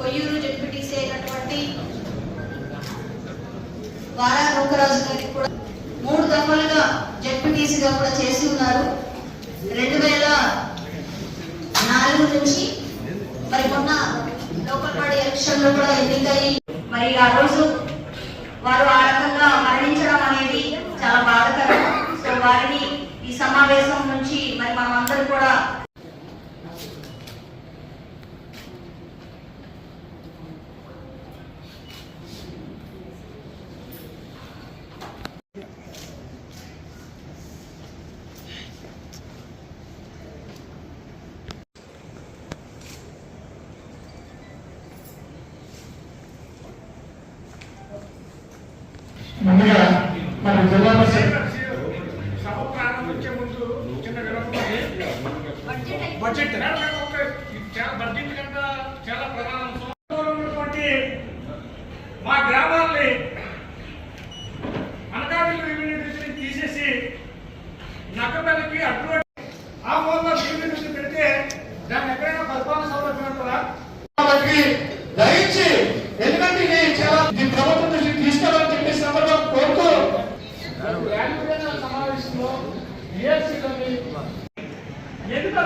Koyyuru ZPTC అయినటువంటి వారా రూకరాజు గారికి కూడా మూడు దఫలుగా జడ్పీటీసీగా కూడా చేసి ఉన్నారు. రెండు వేల నాలుగు నుంచి మరి మొన్న లోకల్ బాడీ ఎలక్షన్లో కూడా ఎన్నికయ్యి. మరి ఆ రోజు వారు ఆ రకంగా మరణించడం అనేది చాలా బాధకరం. సో వారిని ఈ సమావేశం నుంచి మరి మనం అందరం కూడా ముందుగా మరి జిల్లా పరిషత్ సభ ప్రారంభించే ముందు చిన్న వివరణ బడ్జెట్ బడ్జెట్ కన్నా చాలా ప్రధాన. మా గ్రామాల్ని అనకాపల్లి రెవెన్యూ డివిజన్ తీసేసి నక్కపల్లికి అడ్డు ఆ మూలలో రెవెన్యూ డివిజన్ పెడితే దాన్ని ఎక్కడైనా పరిపాలన సౌలభ్యం ఉంటుందా? వాళ్ళకి సమావేశంలో ఎందుకు